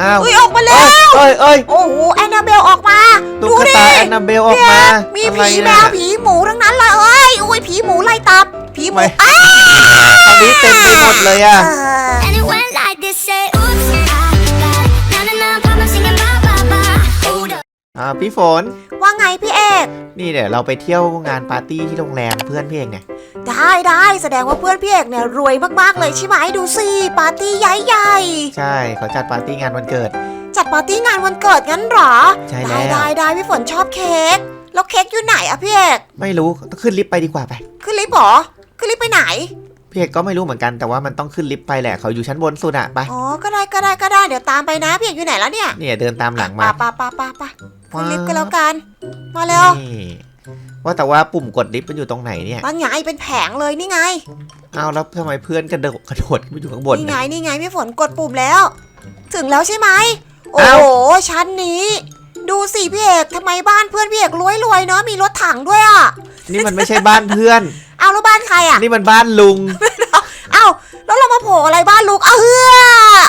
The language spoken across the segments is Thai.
อ้าวเฮ้ยออกมาแล้ว เอ้ยเอ้ยโอ้โหแอนนาเบลออกมา ตุ๊ดูกดิ ตาแอนนาเบลออกมามีอะไรผีแมนะวผีหมูทั้งนั้นเลยเอ้ยโอ้ยผีหมูไล่ตามผีหมูไม่อ้าตอนนี้เต็มไปหมดเลยอะเออ And it went like this, say, oops, I got na na na, pop, I'm singing bye bye bye. Hold up. อ่าพี่ฝน ว่าไงพี่เอก นี่เดี๋ยวเราไปเที่ยวงานปาร์ตี้ที่โรงแรมเพื่อนพี่เองเนี่ย ได้ได้แสดงว่าเพื่อนพี่เอกเนี่ยรวยมากๆเลยใช่ไหมดูสิปาร์ตี้ใหญ่ใช่เขาจัดปาร์ตี้งานวันเกิดๆจัดปาร์ตี้งานวันเกิดงั้นเหรอใช่ได้แล้วได้ได้พี่ฝนชอบเค้กแล้วเค้กอยู่ไหนอะพี่เอกไม่รู้ต้องขึ้นลิฟต์ไปดีกว่าไป ขึ้นลิฟต์เหรอขึ้นลิฟต์ไปไหน พี่เอกก็ไม่รู้เหมือนกันแต่ว่ามันต้องขึ้นลิฟต์ไปแหละเขาอยู่ชั้นบนสุดอะไปอ๋อก็ได้ก็ได้ก็ได้เดี๋ยวตามไปนะพี่เอกอยู่ไหนแล้วเนี่ยเนี่ยเดินตามหลังมาปะปะปะปะขึ้นลิฟต์กันแล้วกันมาเร็วนี่ว่าแต่ว่าปุ่มกดลิฟต์มันอยู่ตรงไหนเนี่ยบางไงเป็นแผงเลยนี่ไงอ้าวแล้วทำไมเพื่อนกระโดดกระโดดขึ้นไปอยู่ข้างบนนี่ไงเนี่ยนี่ไงพี่ฝนกดปุ่มแล้ว ถึงแล้วใช่ไหมโอ้เอ้าโหชั้นนี้ดูสิพี่เอกทำไมบ้านเพื่อนพี่เอกรวยรวยๆเนาะมีรถถังด้วยอะนี่มันไม่ใช่บ้านเพื่อน เอาแล้วบ้านใครอะนี่มันบ้านลุง เอาแล้วเรามาโผล่อะไรบ้านลูกเอาเฮือ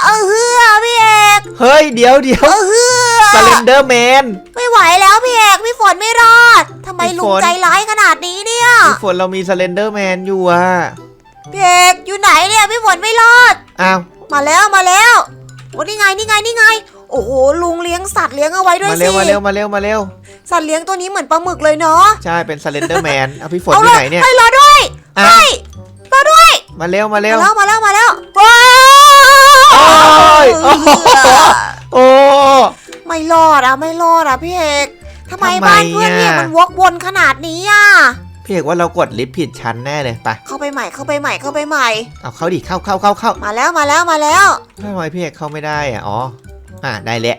เอาเฮือพี่เอกเฮ้ยเดี๋ยวเดี๋ยวเอาเฮือสเลนเดอร์แมนไม่ไหวแล้วพี่เอกพี่ฝนไม่รอดทำไมพี่ลุฝงนใจร้ายขนาดนี้เนี่ยพี่ฝนเรามีสเลนเดอร์แมนอยู่อะพี่เอกอยู่ไหนเนี่ยพี่ฝนไม่รอดอ้าวมาแล้วมาแล้วโอ้นี่ไงนี่ไงนี่ไง โอ้โหลุงเลี้ยงสัตว์เลี้ยงเอาไว้ด้วยมาสิเร็วมาเร็วมาเร็วมาเร็ว สัตว์เลี้ยงตัวนี้เหมือนปลาหมึกเลยเนาะใช่เป็นสเลนเดอร์แมนเอาพี่ฝนเอาที่เลยไหนเนี่ย ไปรอด้วยอ้าวเฮ้ยรอด้วยมาเร็วมาเร็มาวแล้วมาแล้วมาแล้วว้าวโอ้ยโอ้โห โอ้ ไม่รอดอะไม่รอดอะพี่เอกทำไมทำไมบ้านเพื่อนเนี่ยอะ มันวกวนขนาดนี้อะพี่เอกว่าเรากดลิฟต์ผิดชั้นแน่เลยไปเข้าไปใหม่เข้าไปใหม่เข้าไปใหม่ เอาเข้าดิเข้าเข้าเข้าเข้ามาแล้วมาแล้วมาแล้วทำไมพี่เอกเข้าไม่ได้อะอ๋อ อ่าได้แล้ว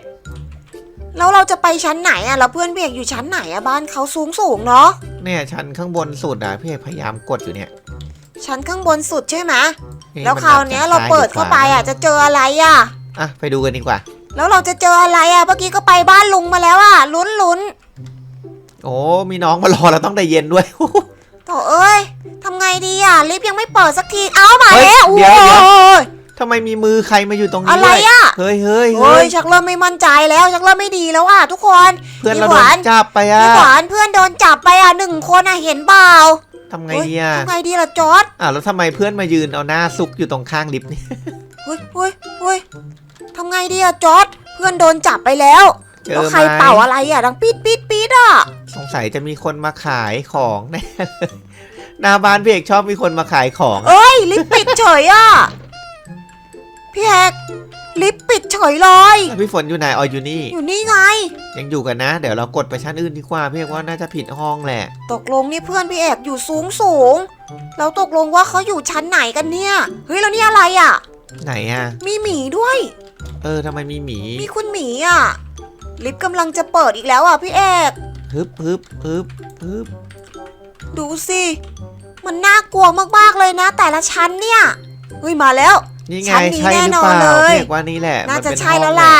แล้วเราจะไปชั้นไหนอะแล้วเพื่อนพี่เอกอยู่ชั้นไหนอะบ้านเขาสูงสูงๆเนาะเนี่ยชั้นข้างบนสุดอะพี่เอกพยายามกดอยู่เนี่ยชั้นข้างบนสุดใช่ไหมนี่แล้วมัคราวเนี้ยเราเปิดเข้าไปอะจะเจออะไรอะอะไปดูกันดีกว่า แล้วเราจะเจออะไรอะเมื่อกี้ก็ไปบ้านลุงมาแล้วอะลุ้นลุ้นโอ้มีน้องมารอเราต้องได้เย็นด้วยโถเอ้ยทำไงดีอะลิฟต์ยังไม่เปิดสักทีเอามาเฮ้ยแล้วเดี๋ยวเดี๋ยวโอ้ย ทำไมมีมือใครมาอยู่ตรงนี้อะไรด้วยอะเฮ้ยเฮ้ยโอ้เฮ้ยยชักเริ่มไม่มั่นใจแล้วชักเริ่มไม่ดีแล้วอะทุกคนเพื่อนพี่เราหโดวานนจับไปอะพี่หวานเพื่อนโดนจับไปอะหนึ่งคนอะเห็นเปล่าทำไงเฮ้ยดีอะทำไงดีล่ะจอร์ดอะแล้วทำไมเพื่อนมายืนเอาหน้าซุกอยู่ตรงข้างลิฟต์นี่ เฮ้ยเฮ้ยเฮ้ยทำไงดีอะจอร์ดเพื่อนโดนจับไปแล้วเจอแล้วไหใครมเป่าอะไรอะดังปี๊ดปี๊ดปี๊ดอะสงสัยจะมีคนมาขายของแน่เลยหน้าบ้านพี่เอกชอบมีคนมาขายของ เอ้ยลิฟต์ปิดเฉยอะ พี่แฮกลิฟต์ปิดเฉยเลย แล้วพี่ฝนอยู่ไหนอ๋ออยู่นี่ อยู่นี่ไง ยังอยู่กันนะ เดี๋ยวเรากดไปชั้นอื่นดีกว่าพี่เอกว่าน่าจะผิดห้องแหละ ตกลงนี่เพื่อนพี่เอกอยู่สูงสูงแล้วตกลงว่าเขาอยู่ชั้นไหนกันเนี่ยเฮ้ยแล้วนี่อะไรอะ ไหนอะมีหมีด้วย เออทำไมมีหมีมีคุณหมีอะ ลิฟต์กำลังจะเปิดอีกแล้วอะพี่เอกฮึบฮึบฮึบฮึบดูสิมันน่ากลัวมากๆเลยนะ แต่ละชั้นเนี่ยเฮ้ยมาแล้ว นี่ไงชั้นนี้ใช่หรือเปแน่นอนล่าเลยพี่เอกว่านี่แหละน่ามัจะเป็ใช่ห้องแล้วล่ะ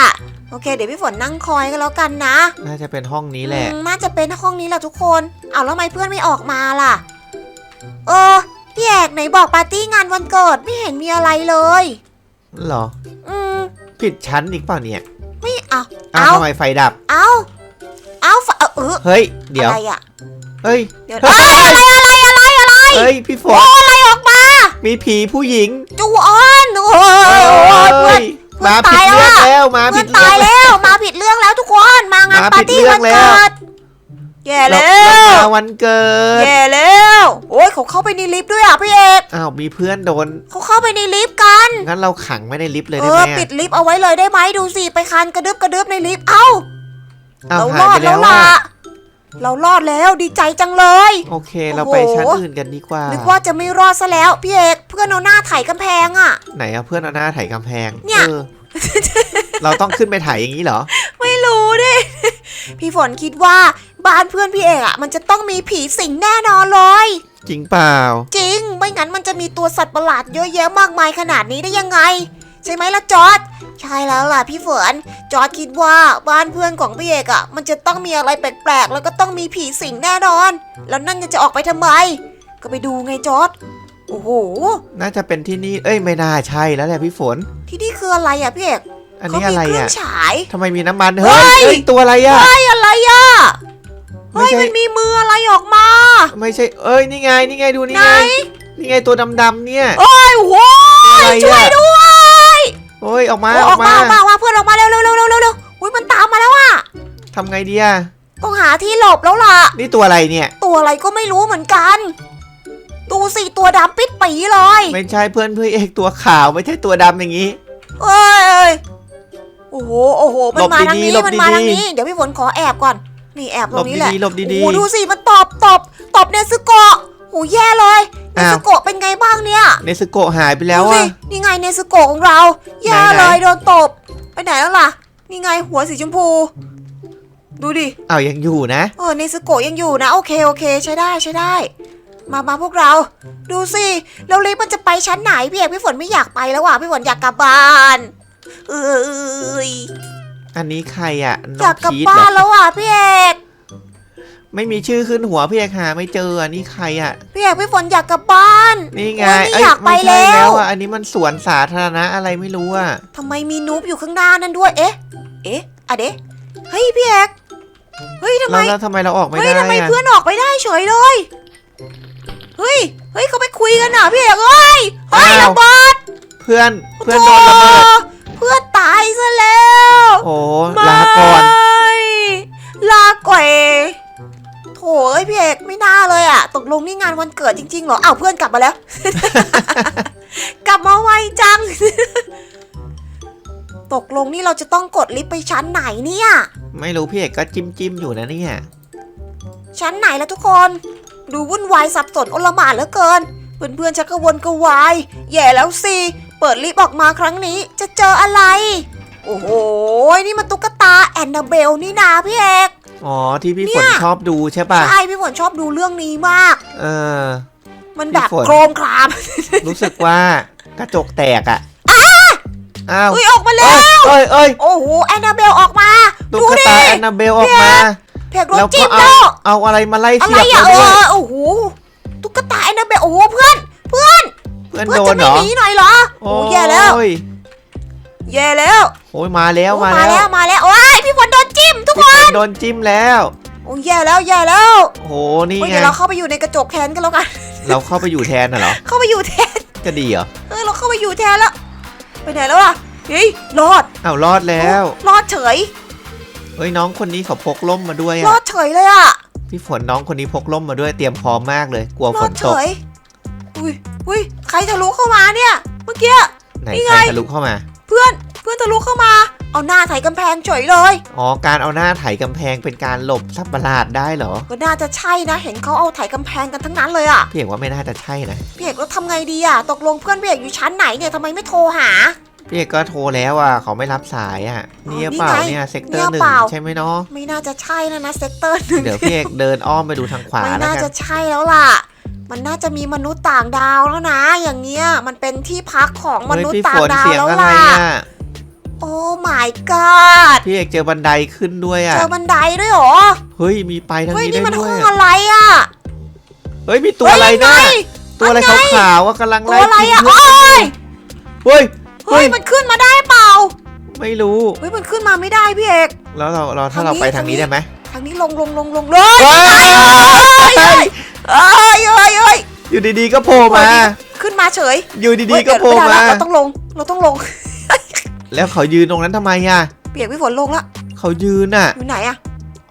โอเค เดี๋ยวพี่ฝนนั่งคอยกันแล้วกันนะน่าจะเป็นห้องนี้แหละอืมน่าจะเป็นห้องนี้แหละทุกคน เอาแล้วทำไมเพื่อนไม่ออกมาล่ะ เออพี่เอกไหนบอกปาร์ตี้งานวันเกิดไม่เห็นมีอะไรเลย เหรออืมผิดชั้นอีกเปล่าเนี่ยไม่เอาอ้าวเอาทำไมไฟดับ เอาเอาฝเออเออเฮ้ย เดี๋ยวอะไรอะเฮ้ยเดี๋ยวเอ้ยอะไรอะไรอะไรอะไรเฮ้ยพี่ฝนอะไรออกมามีผีผู้หญิงจูออนโอ้ยโอ้ยเพื่อนมาเพื่ผิอดนตายเรื่องแล้วอะ แล้วมาเพื่ผิอนดเรื่ตาอยง แล้วมาผิดเรื่องแล้วทุกคนมางานมาปาผิร์ดตี้เรื่วัองนแล้วเกิดแย่เราแล้เราวมาวันเกิดแย่แล้วโอ้ยเขาเข้าไปในลิฟต์ด้วยอะพี่เอกอ้าวมีเพื่อนโดนเขาเข้าไปในลิฟต์กัน งั้นเราขังไว้ในลิฟต์เลยเอได้ไหมออะปิดลิฟต์เอาไว้เลยได้ไหมดูสิไปคานกระดึบกระดึบในลิฟต์เอ้าอ้าวเราหารยอไปดแล้แล้ววล่ะอะ เรารอดแล้วดีใจจังเลย โอเค เราไปโอ้โห ชั้นอื่นกันดีกว่านึกว่าจะไม่รอดซะแล้วพี่เอกเพื่อนเอาหน้าไถกำแพงอะไหนอะเพื่อนเอาหน้าไถ่กำแพงเนี่ย ออ เราต้องขึ้นไปถ่ายอย่างนี้เหรอ ไม่รู้ดิ พี่ฝนคิดว่าบ้านเพื่อนพี่เอกอะมันจะต้องมีผีสิงแน่นอนเลย จริงเปล่า จริง ไม่งั้นมันจะมีตัวสัตว์ประหลาดเยอะแยะมากมายขนาดนี้ได้ยังไง ใช่ไหมล่ะจอร์ดใช่แล้วล่ะพี่ฝนจอร์ดคิดว่าบ้านเพื่อนของพี่เอกอะ่ะ มันจะต้องมีอะไรแปลกๆ แล้วก็ต้องมีผีสิงแน่นอน แล้วนั่นจะออกไปทำไม ก็ไปดูไงจอร์ดโอ้โห น่าจะเป็นที่นี่ เอ้ยไม่น่าใช่แล้วแหละพี่ฝน ที่นี่คืออะไรอะ่ะพี่เอกอันเขานี้มีอะไรเครื่ออะงฉายทำไมมีน้ำมันเฮ้เฮ้ยยเฮ้ยตัวอะไรอะเฮ้ยอะไรอะไม่เฮ้ยใช่มันมีมืออะไรออกมา ไม่ใช่ เอ้ยนี่ไงนี่ไงดูนี่ไหนไงนี่ไงตัวดำๆเนี่ยโอ้ยโว้อะไรยช่วยอะด้วย โอ้ยออกมาโอ้ยออออกกมามาออกมาออกมาเพื่อนออกมาเร็วเร็วเร็วเร็วเร็วเร็วอุ้ยมันตามมาแล้วอะทำไงดีอะต้องหาที่หลบแล้วล่ะ นี่ตัวอะไรเนี่ย ตัวอะไรก็ไม่รู้เหมือนกัน ดูสิตัวดำปิดปีเลยไม่ใช่เพื่อนเพื่อนเอกตัวขาวไม่ใช่ตัวดำอย่างนี้ เอ้ยเอ้ยโอ้โหโอ้โหมันมาหลบทางดีๆนี้หลบมันมาดีๆทางนี้ เดี๋ยวพี่ฝนขอแอบก่อน นี่แอบตหลรบงนี้แหละดีๆหลบดีโอ้โหดูสิมันตอบตอบตอบเนซึโกะ โอ้แย่เลยเนอ้าว ซึโกะเป็นไงบ้างเนี่ยๆเนสโกะหายไปแล้วดูสิอะนี่ไงเนซึโกะของเรา แย่ไหนๆ เลยโดนตบ ไปไหนแล้วล่ะ นี่ไงหัวสีชมพู ดูดิ อ้าวยังอยู่นะ เออเนซึโกะยังอยู่นะ โอเคโอเค ใช้ได้ใช้ได้ มามาพวกเรา ดูสิแล้วลิฟต์มันจะไปชั้นไหนพี่เอกพี่ฝนไม่อยากไปแล้วว่ะพี่ฝนอยากกลับบ้านเอ้ยอันนี้ใครอะน้ออยางกกลับพีทบ้าเหรอนแล้วอะพี่เอก ไม่มีชื่อขึ้นหัวพี่เอกหาไม่เจออะนี่ใครอะ พี่เอกพี่ฝนอยากกลับบ้านนี่ไงโอ้ยไม่อยากไปไม่ใช่แล้วอะอันนี้มันสวนสาธารณะอะไรไม่รู้อะทำไมมีนูบอยู่ข้างหน้านั่นด้วย เอ๊ะ เอ๊ะอะเดะเฮ้ยพี่เอกเฮ้ยทำไม แล้วแล้วทำไมเราออกไม่เฮ้ได้ยทำไมอะเพื่อนออกไปได้เฉยเลย เฮ้ย เฮ้ยเขาไปคุยกันอะพี่เอกเฮ้ย เฮ้ยระเบิดเพื่อนเพื่อนโดนระเบิดโถ่เพื่อนตายซะแล้วโอ้ลาก่อน ไม่ลาก่อย โถเอ้ยพี่เอกไม่น่าเลยอะตกลงนี่งานวันเกิดจริงๆเหรออ้าวเพื่อนกลับมาแล้ว กลับมาไวจัง ตกลงนี่เราจะต้องกดลิฟต์ไปชั้นไหนเนี่ย ไม่รู้พี่เอกก็จิ้มจิ้มๆอยู่นะเนี่ย ชั้นไหนแล้วทุกคน ดูวุ่นวายสับสนโอลหม่านเหลือเกิน เพื่อนๆชักกระวนกระวาย แย่แล้วสิ เปิดลิฟต์ออกมาครั้งนี้จะเจออะไร โอ้โห นี่มันตุ๊กตาแอนนาเบลนี่นาพี่เอก อ๋อ ที่พี่เนี่ฝยนชอบดูใช่ป่ะ ใช่พี่ฝนชอบดูเรื่องนี้มาก เออ มันแบบพี่ฝน โครมคราม รู้สึกว่ากระจกแตกอะ อ้าว อุ้ยออกมาแล้เอ้วยเอ้ยเอ้ยโอ้โหแอนนาเบลออกมาตุ๊ดูกดิตาแอนนาเบลออกมา เพกรถแล้วก็จิ้มเอาแล้ว เอาอะไรมาไล่อะเสีไรยบอะเราเอด้วยอโอ้โหตุ๊กตาแอนนาเบลโอ้โหเพื่อน เพื่อน เพื่อนเพื่อนโดจะนเหรไม่อหนีหน่อยเหรอโอ้แย่แล้วโอ้ยแย่แล้ว โอ้ยมาแล้วโอ้มามาแล้แล้ววมาแล้วโอ้ยพี่ฝนโดนจิ้มทุกพี่คนฝนโดนจิ้มแล้วโอ้แย่แล้วแย่แล้วโอ้โหนี่โอ้ยไงเดี๋ยวเราเข้าไปอยู่ในกระจกแทนกันแล้วกัน เราเข้าไปอยู่แทนน่ะเหรอเข้าไปอยู่แทนจะดีเหรอเออเราเข้าไปอยู่แทนแล้ว ไปไหนแล้วล่ะเฮ้ยรอดอ้าวรอดแล้วรอดเฉย เฮ้ยน้องคนนี้เขาพกล่มมาด้วยรอะอดเฉยเลยอะพี่ฝนน้องคนนี้พกล่มมาด้วยเตรียมพร้อมมากเลย กลัวรฝอดนเฉตกยอุ้ยอุ้ยใครทะลุเข้ามาเนี่ย เมื่อกี้ ไหนนี่ใคไง รทะลุเข้ามา เพื่อน เพื่อนทะลุเข้ามา เอาหน้าไถกำแพงเฉยเลย อ๋อ การเอาหน้าไถกำแพงเป็นการหลบสัตว์ประหลาดได้เหรอ ก็น่าจะใช่นะ เห็นเขาเอาไถกำแพงกันทั้งนั้นเลยอะพี่เอกว่าไม่น่าจะใช่นะ พี่เอกแล้วทำไงดีอะตกลงเพื่อนพี่เอกอยู่ชั้นไหนเนี่ยทำไมไม่โทรหา พี่เอกก็โทรแล้วอะเขาไม่รับสายอะอ๋อเนี่ยนี่เปล่าไงเนี่ยเซกเตอเนี่ร์ยหนึ่งเปล่า ใช่ไหมเนาะ ไม่น่าจะใช่นะนะเซกเตอร์หนึ่ง เดี๋ยวพี่เอกเดินอ้อมไปดูทางขวาไม่แล้วน่ากัจะนใช่แล้วล่ะ มันน่าจะมีมนุษย์ต่างดาวแล้วนะ อย่างเนี้ย มันเป็นที่พักของมเฮ้ยนุษพี่ย์ต่าฝงนดาวเสียงแล้วอะไรล่ะ อะ โอ้ my god พี่เอกเจอบันไดขึ้นด้วยอะ เจอบันไดด้วยเหรอ เฮ้ย มีไปทางเฮ้ยนี้นี่ได้มันด้ห้วอยงอะอะไรอะเฮ้ย มีตัวอะไรเฮ้นะยตัวอะไรนั่นไงขาวๆว่ากำลังตัไล่วอะไรกินอะเพื่อนโอ้ยเฮ้ย เฮ้ยมันขึ้นมาได้เปล่า ไม่รู้ เฮ้ย มันขึ้นมาไม่ได้พี่เอก แล้วเราเราถ้าทางเรานี้ไปทางนี้ทางนี้ได้ไหมทางนี้ลงลงลงลงเลยเฮ้ยเอ้ยเอ้ยเอ้ยเอ้ยอยู่ดีๆก็โผล่มา ขึ้นมาเฉยอยู่ดีๆก็โผล่เฮ้ยมาเดี๋ยวไได้ละเราต้องลง เราต้องลง แล้วเขายืนตรงนั้นทำไมอะเปียกพี่ฝนลงละเขายืนอะอยู่ไหนอะ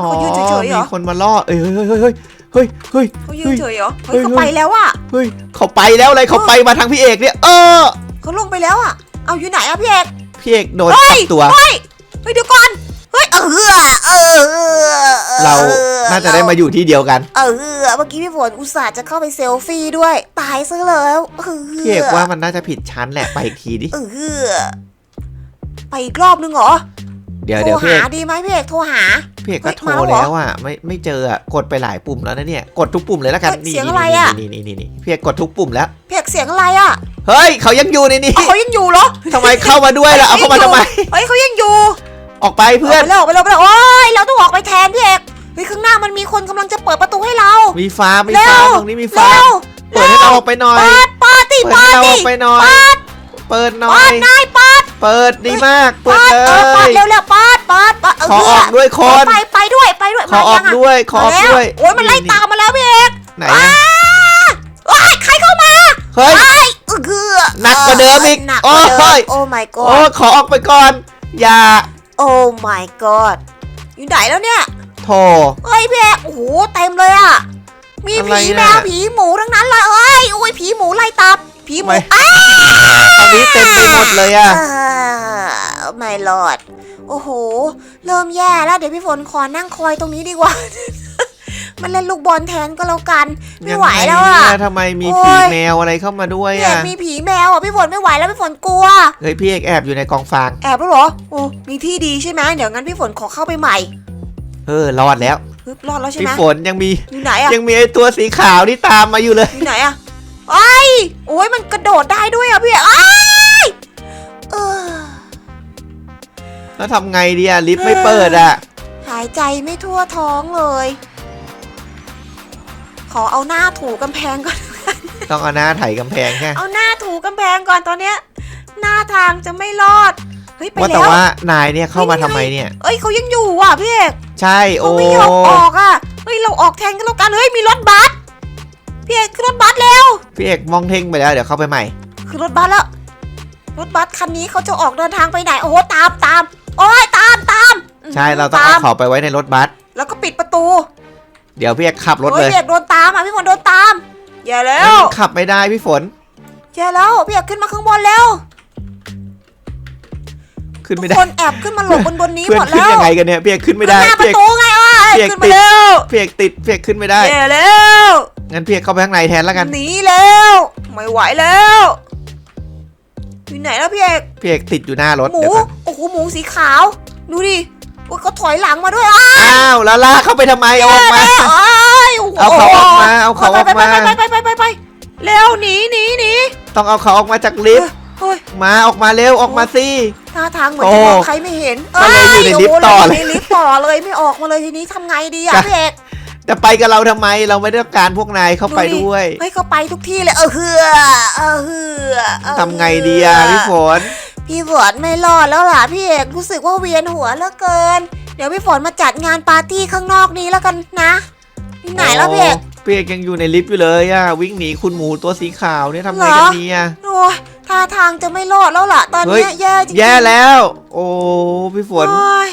อ๋อเขายืนเฉยๆเหรอ มีคนมาล่อเอ้ยเฮ้ยเฮ้ยเฮ้ยเฮ้ยเฮ้ย เขายืเฮ้นยเฉยเหรอเฮ้เฮ้ยยเขาไปแล้วอะเฮ้ยเขาไปแล้วอะไรเขาไปมาทางพี่เอกเนี่ยเออเขาลงไปแล้วอะเอาอยู่ไหนอะพี่เอกพี่เอกโดนเฮ้จัยบตัว เฮ้ยเฮ้ยเดี๋ยวก่อนเฮ้ยเออเออเราน่าจะได้มาอยู่ที่เดียวกันเออเมื่อกี้พี่ฝนอุตส่าห์จะเข้าไปเซลฟี่ด้วย ตายซะแล้วเออพี่เอกว่ามันน่าจะผิดชั้นแหละไปอีกทีดิเออ ไปอีกรอบนึงเหรอเดี๋ยวโทรเดี๋ยวพี่หาเอกดีไหมพี่เอกโทรหา พี่เอกก็เฮ้ยโทรมาแล้วเหรอแล้วอะไม่ไม่เจออะกดไปหลายปุ่มแล้วนะเนี่ยกดทุกปุ่มเลยแล้วกันเฮ้ยนี่เสียงนี่อะไรอะ นี่นี่นี่นี่พี่เอกกดทุกปุ่มแล้วพี่เอกเสียงอะไรอะเฮ้ยเขายังอยู่ในนี้เอาเขายังอยู่เหรอทำไมเข้ามาด้วยล่ะเอาเข้ามาทำไมเฮ้ยเขายังอยู่ออกไปเพื่อนกไปแล้วออกไปแล้วออกไปแล้วโอ้ยเราต้องออกไปแทนพี่เอกเฮ้ยข้างหน้ามันมีคนกำลังจะเปิดประตูให้เรา มีฟ้ามีเร็ฟ้าวตรงนี้มีฟ้าเร็วเปิดให้เราออกไปหน่อย เปิดเปิดติเปิดเปิให้ดเราอติอกไปหน่อย เปิดหน่อเปิย ดนายเปิด เปิดดีมาก เปิดปาดเลเออปาดย เร็วเร็วๆปาดปาดปาดเขอออกด้วยคน ไปไปด้วยไปด้วยขอออกมายังะด้วยขอออกมาแล้วด้วยโอ้ยมันไล่นี่ตามมาแล้วพี่เอกไหนอ้าอะว้ายใครเข้ามาเฮ้ยไอ้เออคือหนักกว่าเดิมอีกหนักกว่าเดิโอ้ยมโอ้ my โอ้ god ขอออกไปก่อน อย่าโอ้ my god อยู่ไหนแล้วเนี่ยโถเฮ้ยพี่เอกโอ้โหเต็มเลยอะมีอะไรผีน่ะแมวผีหมูทั้งนั้นเลยเอ้ยโอ้ยผีหมูไล่ตาม ผีหมูไม่ อ้าตอนนี้เต็มไปหมดเลยอะไม่รอด โอ้โห เริ่มแย่แล้ว เดี๋ยวพี่ฝนขอนั่งคอยตรงนี้ดีกว่า มันเล่นลูกบอลแทนก็แล้วกัน ไม่ไหวแล้วอะ ยังไงเนี่ยทำไมมีโอ้ผีย แมวอะไรเข้ามาด้วยพี่เอกอะมีผีแมวอะพี่ฝนไม่ไหวแล้วพี่ฝนกลัว เฮ้ยพี่เอกแอบอยู่ในกองฟาง แอบแล้วเหรอโอ้มีที่ดีใช่ไหมเดี๋ยวงั้นพี่ฝนขอเข้าไปใหม่เออรอดแล้วฮึบรอดแล้วใช่พี่ไหมฝนยังมีอยู่ไหนอะ ยังมีไอตัวสีขาวที่ตามมาอยู่เลย อยู่ไหนอะ ไอ้ยโอ้ยมันกระโดดได้ด้วยอะพี่เอกอ้ายเออแล้วทำไงดีอะลิฟต์ไม่เปิดอะหายใจไม่ทั่วท้องเลย ขอเอาหน้าถูกำแพงก่อน ต้องเอาหน้าไถกำแพงแค่เอาหน้าถูกำแพงก่อนตอนเนี้ย หน้าทางจะไม่รอดเฮ้ยไปว่าแต่แล้วว่านายเนี่ยเข้ามาทำไมเนี่ย เอ้ยเขายังอยู่อะพี่เอกใช่โอ้เขาไม่ยอมออกอะเฮ้ยเราออกแทนกันแล้วกันเฮ้ยมีรถบัสพี่เอก ขึ้นรถบัสแล้ว พี่เอกมองเท่งไปแล้วเดี๋ยวเข้าไปใหม่ ขึ้นรถบัสแล้ว รถบัสคันนี้เขาจะออกเดินทางไปไหน โอ้โหตามตาม โอ้ยตามตามใช่เราต้องเอามเขาไปไว้ในรถบัส แล้วก็ปิดประตูเดี๋ยวพี่เอกขับรถเฮ้เลยยพี่เอกโดนตามอะพี่ฝนโดนตาม อย่าแล้แล้ววมันขับไม่ได้พี่ฝนแย่แล้วพี่อยากขึ้นมาข้างบนแล้ว ขึ้นทุไม่กได้คนแอบขึ้นมาหลบบนบนนี้เพื่หอมนดขึ้นแล้วยังไงกันเนี่ยพี่เอกขึ้นไม่ได้หน้าปพี่ระเอกตูไงอ้ยพี่เอกขึ้นติมาดแล้วพี่เอกติดพี่เอกขึ้นไม่ได้แย่แล้วงั้นพี่เอกเข้าไปข้างในแทนแล้วกันหนีแล้วไม่ไหวแล้วอยู่ไหนแล้วพี่เอกพี่เอกติดอยู่หน้ารถหมูเดี๋ยวก่อนโอ้โหหมูสีขาว ดูดิโอ้ยเขาถอยหลังมาด้วยอ้าอ้าวแล้วลากเข้าไปทำไมเอาออกมาแอ้ยโโหเอาเขาออกมาเอาเขาออกมาไปไปไปไปไปไปไปเร็วหนีหนีหนี ต้องเอาเขาออกมาจากลิฟต์ เฮ้ยมาออกมาเร็วออกมาสิ ท่าทางเหมือนโอ้จะมองใครไม่เห็นก็เลยอยู่ในลิฟต์ต่อเลย โโหในลิฟต์ต่อเลยไม่ออกมาเลยทีนี้ทำไงดีอะจ้ะพี่เอกจะไปกับเราทำไมเราไม่ได้ต้องการพวกนายเข้าไปด้วย เฮ้ยเขาไปทุกที่เลย เออเฮือเออเฮือเออทำไงดีอะพี่ฝน พี่ฝนไม่รอดแล้วล่ะพี่เอกรู้สึกว่าเวียนหัวเหลือเกิน เดี๋ยวพี่ฝนมาจัดงานปาร์ตี้ข้างนอกนี้แล้วกันนะที่ไหนแล้วพี่เอกโพี่เอกยังอยู่ในลิฟต์อยู่เลยอะวิ่งหนีคุณหมูตัวสีขาวเนี่ยทำไงเหรอ กันเนี่ยโอ้ย ท่าทางจะไม่รอดแล้วล่ะ ตอนเนี้ยเฮ้ยแย่จริงๆแย่แล้ว โอ้พี่ฝน โอ้ย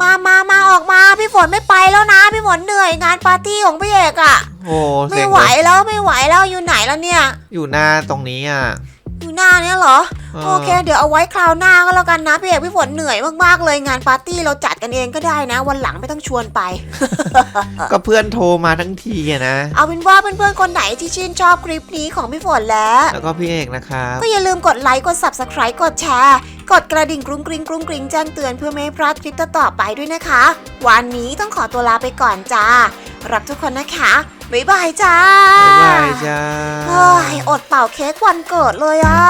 มามามาออกมาพี่ฝนไม่ไปแล้วนะ พี่ฝนเหนื่อยงานปาร์ตี้ของพี่เอกอะโอ้ไม่เซ็งไหวเลยแล้วไม่ไหวแล้วอยู่ไหนแล้วเนี่ย อยู่หน้าตรงนี้อะ อยู่หน้าเนี้ยเหรอเออโอเค เดี๋ยวเอาไว้คราวหน้าก็แล้วกันนะพี่เอกพี่ฝนเหนื่อยมากๆเลยงานปาร์ตี้เราจัดกันเองก็ได้นะ วันหลังไม่ต้องชวนไป ก็เพื่อนโทรมาทั้งทีอะนะ เอาเป็นว่าเพื่อนๆคนไหนที่ชื่นชอบคลิปนี้ของพี่ฝนแล้ว แล้วก็พี่เอกนะครับ ก็อย่าลืมกดไลค์กด subscribe กดแชร์ กดกระดิ่งกรุ้งกริ้งกรุ้งกริ้งแจ้งเตือนเพื่อไม่ให้พลาดคลิปต่อๆไปด้วยนะคะ วันนี้ต้องขอตัวลาไปก่อนจ้ารักทุกคนนะคะ บ๊ายบายจ้า บ๊ายบายจ้า เฮ้ยอดเป่าเค้กวันเกิดเลยอะ